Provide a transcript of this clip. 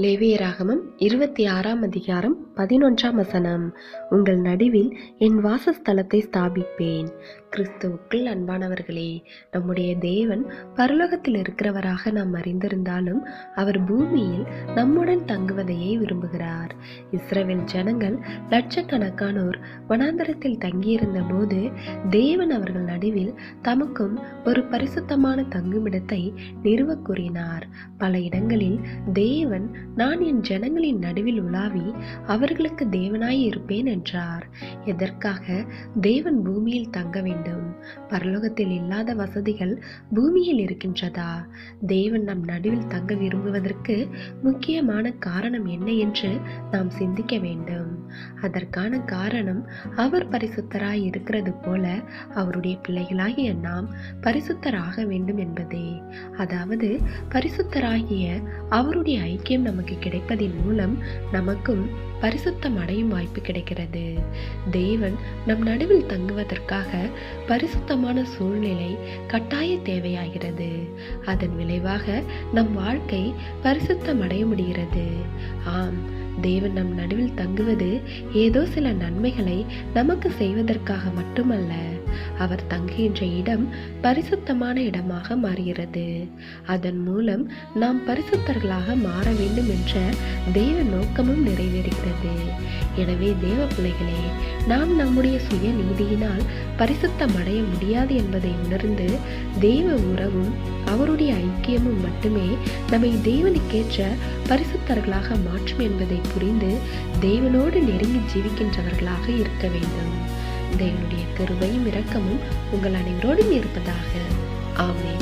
லேவியராகமம் இருபத்தி ஆறாம் அதிகாரம் பதினொன்றாம் வசனம். உங்கள் நடுவில் என் வாசஸ்தலத்தை ஸ்தாபிப்பேன். கிறிஸ்துவுக்குள் அன்பானவர்களே நம்முடைய தேவன் பரலோகத்தில் இருக்கிறவராக நாம் அறிந்திருந்தாலும் அவர் பூமியில் நம்முடன் தங்குவதையே விரும்புகிறார். இஸ்ரவேல் ஜனங்கள் லட்சக்கணக்கானோர் வனாந்தரத்தில் தங்கியிருந்த போது தேவன் அவர்கள் நடுவில் தமக்கும் ஒரு பரிசுத்தமான தங்குமிடத்தை நிறுவ கூறினார். பல இடங்களில் தேவன் நான் என் ஜனங்களின் நடுவில் உலாவி அவர்களுக்கு தேவனாய் இருப்பேன் என்றார். எதற்காக? தேவன் பூமியில் தங்க வேண்டும். பரலோகத்தில் இல்லாத வசதிகள் பூமியில் இருக்கின்றதா? தேவன் நம் நடுவில் தங்க விரும்புவதற்கு முக்கியமான காரணம் என்ன என்று நாம் சிந்திக்க வேண்டும். அதற்கான காரணம் அவர் பரிசுத்தராய் இருக்கிறது போல அவருடைய பிள்ளைகளாகிய நாம் பரிசுத்தராக வேண்டும் என்பதே. அதாவது பரிசுத்தராகிய அவருடைய ஐக்கியம் நமக்கு கிடைப்பதின் மூலம் நமக்கும் பரிசுத்தம் அடையும் வாய்ப்பு கிடைக்கிறது. தேவன் நம் நடுவில் தங்குவதற்காக பரிசுத்தமான சூழ்நிலை கட்டாய தேவையாகிறது. அதன் விளைவாக நம் வாழ்க்கை பரிசுத்தம் அடைய முடிகிறது. ஆம் தேவன் நம் நடுவில் தங்குவது ஏதோ சில நன்மைகளை நமக்கு செய்வதற்காக மட்டுமல்ல. அவர் தங்குகின்ற இடம் பரிசுத்தமான இடமாக மாறுகிறது. அதன் மூலம் நாம் பரிசுத்தர்களாக மாற வேண்டும் என்ற தெய்வ நோக்கமும் நிறைவேறுகிறது. எனவே தேவ பிள்ளைகளே நாம் நம்முடைய சுய நீதியினால் பரிசுத்தம் அடைய முடியாது என்பதை உணர்ந்து தெய்வ உறவும் அவருடைய ஐக்கியமும் மட்டுமே நம்மை தேவனுக்கேற்ற பரிசுத்தர்களாக மாற்றும் என்பதை புரிந்து தேவனோடு நெருங்கி ஜீவிக்கின்றவர்களாக இருக்க வேண்டும். தேவனுடைய கருவையும் இரக்கமும் உங்கள் அனைவரோடும் இருப்பதாக. ஆமேன்.